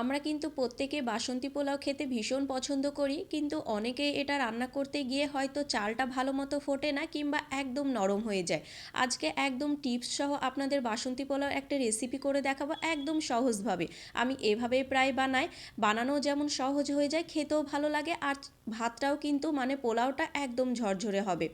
আমরা কিন্তু প্রত্যেকে বাসন্তী পোলাও খেতে ভীষণ পছন্দ করি, কিন্তু অনেকে এটা রান্না করতে গিয়ে হয়তো চালটা ভালো মতো ফোটে না কিংবা একদম নরম হয়ে যায়। আজকে একদম টিপস সহ আপনাদের বাসন্তী পোলাও একটা রেসিপি করে দেখাবো একদম সহজভাবে। আমি এভাবেই প্রায় বানাই, বানানো যেমন সহজ হয়ে যায়, খেতেও ভালো লাগে আর ভাতটাও কিন্তু মানে পোলাওটা একদম ঝরঝরে হবে।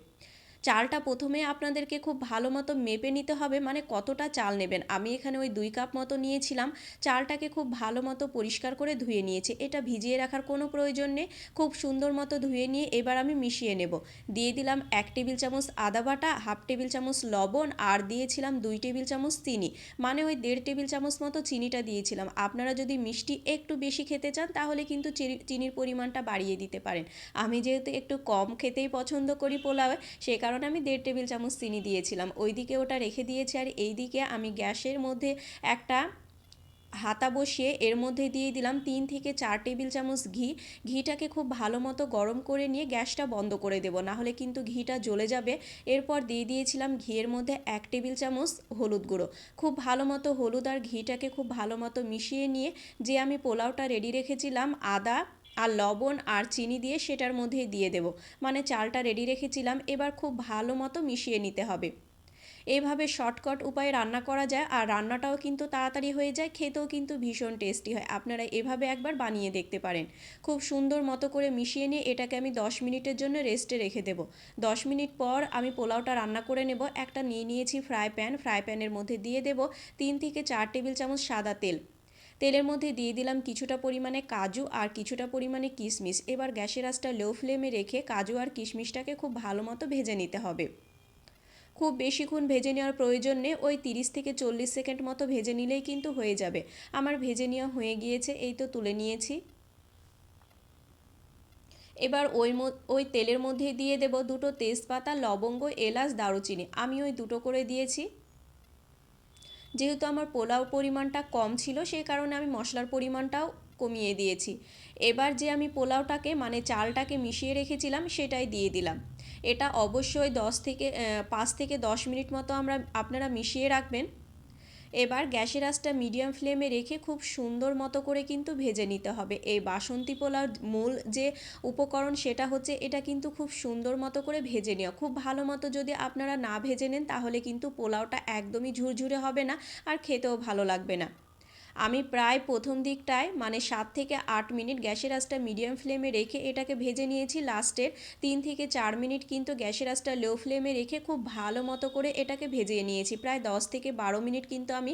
চালটা প্রথমে আপনাদেরকে খুব ভালো মতো মেপে নিতে হবে মানে কতটা চাল নেবেন। আমি এখানে ওই দুই কাপ মতো নিয়েছিলাম, চালটাকে খুব ভালো মতো পরিষ্কার করে ধুয়ে নিয়েছি। এটা ভিজিয়ে রাখার কোনো প্রয়োজন নেই, খুব সুন্দর মতো ধুয়ে নিয়ে এবার আমি মিশিয়ে নেব। দিয়ে দিলাম এক টেবিল চামচ আদা বাটা, হাফ টেবিল চামচ লবণ, আর দিয়েছিলাম দুই টেবিল চামচ চিনি। মানে ওই দেড় টেবিল চামচ মতো চিনিটা দিয়েছিলাম। আপনারা যদি মিষ্টি একটু বেশি খেতে চান, তাহলে কিন্তু চিনির পরিমাণটা বাড়িয়ে দিতে পারেন। আমি যেহেতু একটু কম খেতেই পছন্দ করি পোলাওয়ে, সে কারণে কারণ আমি দেড় টেবিল চামচ চিনি দিয়েছিলাম। ওইদিকে ওটা রেখে দিয়েছি আর এই দিকে আমি গ্যাসের মধ্যে একটা হাতা বসিয়ে এর মধ্যে দিয়ে দিলাম তিন থেকে চার টেবিল চামচ ঘি। ঘিটাকে খুব ভালো মতো গরম করে নিয়ে গ্যাসটা বন্ধ করে দেবো নাহলে কিন্তু ঘিটা জ্বলে যাবে। এরপর দিয়ে দিয়েছিলাম ঘিয়ের মধ্যে এক টেবিল চামচ হলুদ গুঁড়ো। খুব ভালো মতো হলুদ আর ঘিটাকে খুব ভালো মতো মিশিয়ে নিয়ে যে আমি পোলাওটা রেডি রেখেছিলাম, আদা আর লবণ আর চিনি দিয়ে সেটার মধ্যে দিয়ে দেব। মানে চালটা রেডি রেখেছিলাম, এবার খুব ভালো মতো মিশিয়ে নিতে হবে। এভাবে শর্টকাট উপায়ে রান্না করা যায় আর রান্নাটাও কিন্তু তাড়াতাড়ি হয়ে যায়, খেতেও কিন্তু ভীষণ টেস্টি হয়। আপনারা এভাবে একবার বানিয়ে দেখতে পারেন। খুব সুন্দর মতো করে মিশিয়ে নিয়ে এটাকে আমি দশ মিনিটের জন্য রেস্টে রেখে দেব। দশ মিনিট পর আমি পোলাওটা রান্না করে নেব। একটা নিয়ে নিয়েছি ফ্রাই প্যান ফ্রাই প্যানের মধ্যে দিয়ে দেব তিন থেকে চার টেবিল চামচ সাদা তেল। তেলের মধ্যে দিয়ে দিলাম কিছুটা পরিমাণে কাজু আর কিছুটা পরিমাণে কিশমিশ। এবার গ্যাসের আঁচটা লো ফ্লেমে রেখে কাজু আর কিশমিশটাকে খুব ভালো মতো ভেজে নিতে হবে। খুব বেশিক্ষণ ভেজে নেওয়ার প্রয়োজন নেই, ওই তিরিশ থেকে চল্লিশ সেকেন্ড মতো ভেজে নিলেই কিন্তু হয়ে যাবে। আমার ভেজে নেওয়া হয়ে গিয়েছে, এই তো তুলে নিয়েছি। এবার ওই ওই তেলের মধ্যে দিয়ে দেব দুটো তেজপাতা, লবঙ্গ, এলাচ, দারুচিনি। আমি ওই দুটো করে দিয়েছি। যেহেতু আমার পোলাও পরিমাণটা কম ছিল, সেই কারণে আমি মশলার পরিমাণটাও কমিয়ে দিয়েছি। এবার যে আমি পোলাওটাকে মানে চালটাকে মিশিয়ে রেখেছিলাম, সেটাই দিয়ে দিলাম। এটা অবশ্যই দশ থেকে পাঁচ থেকে দশ মিনিট মতো আমরা, আপনারা মিশিয়ে রাখবেন। এবার গ্যাসের আঁচটা মিডিয়াম ফ্লেমে রেখে খুব সুন্দর মতো করে কিন্তু ভেজে নিতে হবে। এই বাসন্তী পোলার মূল যে উপকরণ সেটা হচ্ছে এটা কিন্তু খুব সুন্দর মতো করে ভেজে নেওয়া। খুব ভালো মতো যদি আপনারা না ভেজে নেন তাহলে কিন্তু পোলাওটা একদমই ঝুরঝুরে হবে না আর খেতেও ভালো লাগবে না। আমি প্রায় প্রথম দিকটায় মানে সাত থেকে আট মিনিট গ্যাসের আঁচটা মিডিয়াম ফ্লেমে রেখে এটাকে ভেজে নিয়েছি লাস্টের তিন থেকে চার মিনিট কিন্তু গ্যাসের আঁচটা লো ফ্লেমে রেখে খুব ভালো মতো করে এটাকে ভেজে নিয়েছি। প্রায় দশ থেকে বারো মিনিট কিন্তু আমি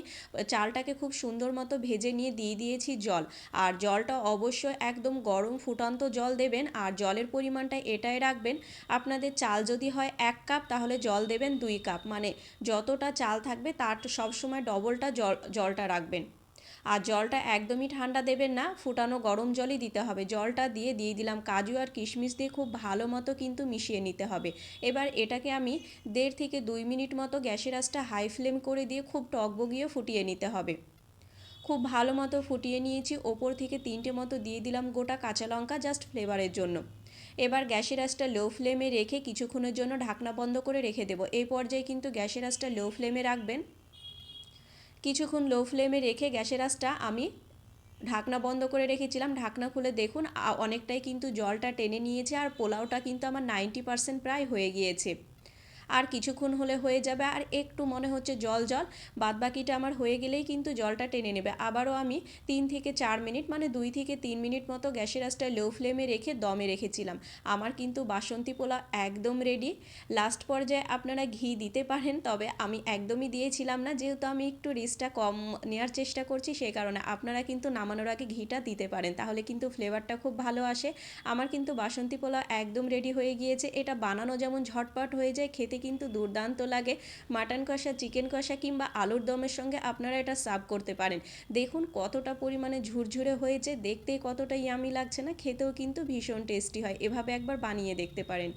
চালটাকে খুব সুন্দর মতো ভেজে নিয়ে দিয়ে দিয়েছি জল। আর জলটা অবশ্যই একদম গরম ফুটন্ত জল দেবেন আর জলের পরিমাণটা এটাই রাখবেন। আপনাদের চাল যদি হয় এক কাপ, তাহলে জল দেবেন দুই কাপ। মানে যতটা চাল থাকবে তার সবসময় ডবলটা জল, জলটা রাখবেন। আর জলটা একদমই ঠান্ডা দেবেন না, ফুটানো গরম জলই দিতে হবে। জলটা দিয়ে দিয়ে দিলাম কাজু আর কিশমিশ দিয়ে খুব ভালো মতো কিন্তু মিশিয়ে নিতে হবে। এবার এটাকে আমি দেড় থেকে দুই মিনিট মতো গ্যাসের আঁচটা হাই ফ্লেম করে দিয়ে খুব টকবগিয়ে ফুটিয়ে নিতে হবে। খুব ভালো মতো ফুটিয়ে নিয়েছি, ওপর থেকে তিনটে মতো দিয়ে দিলাম গোটা কাঁচা লঙ্কা জাস্ট ফ্লেভারের জন্য। এবার গ্যাসের আঁচটা লো ফ্লেমে রেখে কিছুক্ষণের জন্য ঢাকনা বন্ধ করে রেখে দেবো। এই পর্যায়ে কিন্তু গ্যাসের আঁচটা লো ফ্লেমে রাখবেন। কিছুক্ষণ লো ফ্লেমে রেখে গ্যাসের আঁচটা আমি ঢাকনা বন্ধ করে রেখেছিলাম। ঢাকনা খুলে দেখুন অনেকটাই কিন্তু জলটা টেনে নিয়েছে আর পোলাওটা কিন্তু আমার নাইনটি পার্সেন্ট প্রায় হয়ে গিয়েছে। আর কিছুক্ষণ হলে হয়ে যাবে। আর একটু মনে হচ্ছে জল জল। বাদবাকিটা আমার হয়ে গেলেই কিন্তু জলটা টেনে নেবে। আবারও আমি তিন থেকে চার মিনিট মানে দুই থেকে তিন মিনিট মতো গ্যাসের আঁচটা লো ফ্লেমে রেখে দমে রেখেছিলাম। আমার কিন্তু বাসন্তী পোলা একদম রেডি লাস্ট পর্যায়ে আপনারা ঘি দিতে পারেন, তবে আমি একদমই দিয়েছিলাম না। যেহেতু আমি একটু রিস্কটা কম নেওয়ার চেষ্টা করছি সেই কারণে আপনারা কিন্তু নামানোর আগে ঘিটা দিতে পারেন, তাহলে কিন্তু ফ্লেভারটা খুব ভালো আসে। আমার কিন্তু বাসন্তী পোলা একদম রেডি হয়ে গিয়েছে। এটা বানানো যেমন ঝটপট হয়ে যায়, খেতে কিন্তু দুর্দান্ত লাগে। মাটন কষা, চিকেন কষা কিংবা আলুর দমের সঙ্গে আপনারা এটা সার্ভ করতে পারেন। দেখুন কতটা পরিমাণে ঝুরঝুরে হয়েছে, দেখতে কতটা ইয়ামি লাগছে না, খেতেও কিন্তু ভীষণ টেস্টি হয়। এভাবে একবার বানিয়ে দেখতে পারেন।